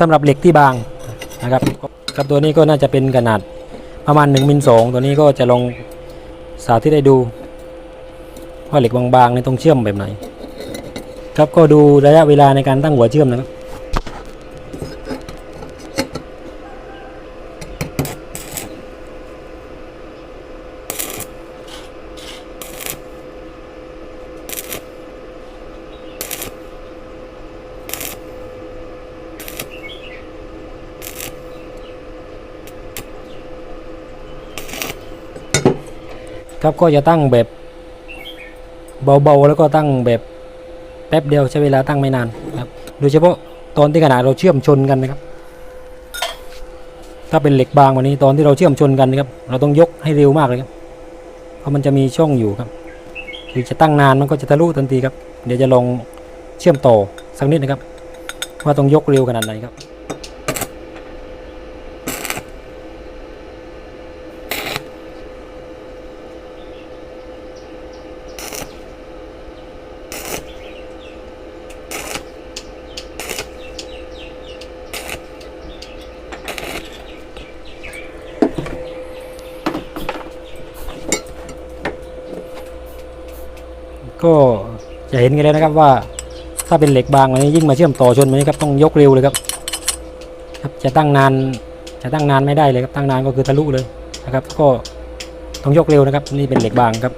สำหรับเหล็กที่บางนะครับครับตัวนี้ก็น่าจะเป็นขนาดประมาณ1มิลสองตัวนี้ก็จะลองสาธิตให้ดู ว่าเหล็กบางๆนี่ต้องเชื่อมแบบไหน ครับก็ดูระยะเวลาในการตั้งหัวเชื่อมนะครับ ครับก็จะตั้งแบบเบาๆแล้วก็ตั้งแบบแป๊บเดียวใช้เวลาตั้งไม่นานครับโดยเฉพาะตอนที่ขนาดเราเชื่อมชนกันนะครับ ถ้าเป็นเหล็กบางกวันนี้ตอนที่เราเชื่อมชนกันนะครับ เราต้องยกให้เร็วมากเลยครับเพราะมันจะมีช่องอยู่ครับคือจะตั้งนานมันก็จะทะลุทันทีครับ เดี๋ยวจะลองเชื่อมต่อสักนิดนะครับ ว่าต้องยกเร็วขนาดไหนครับ ก็จะเห็นกันแล้วนะครับว่าถ้าเป็นเหล็กบางอันนี้ยิ่งมาเชื่อมต่อชนมันนี้ครับต้องยกเร็วเลยครับครับจะตั้งนานจะตั้งนานไม่ได้เลยครับตั้งนานก็คือทะลุเลยนะครับ ก็ต้องยกเร็วนะครับ นี่เป็นเหล็กบางครับ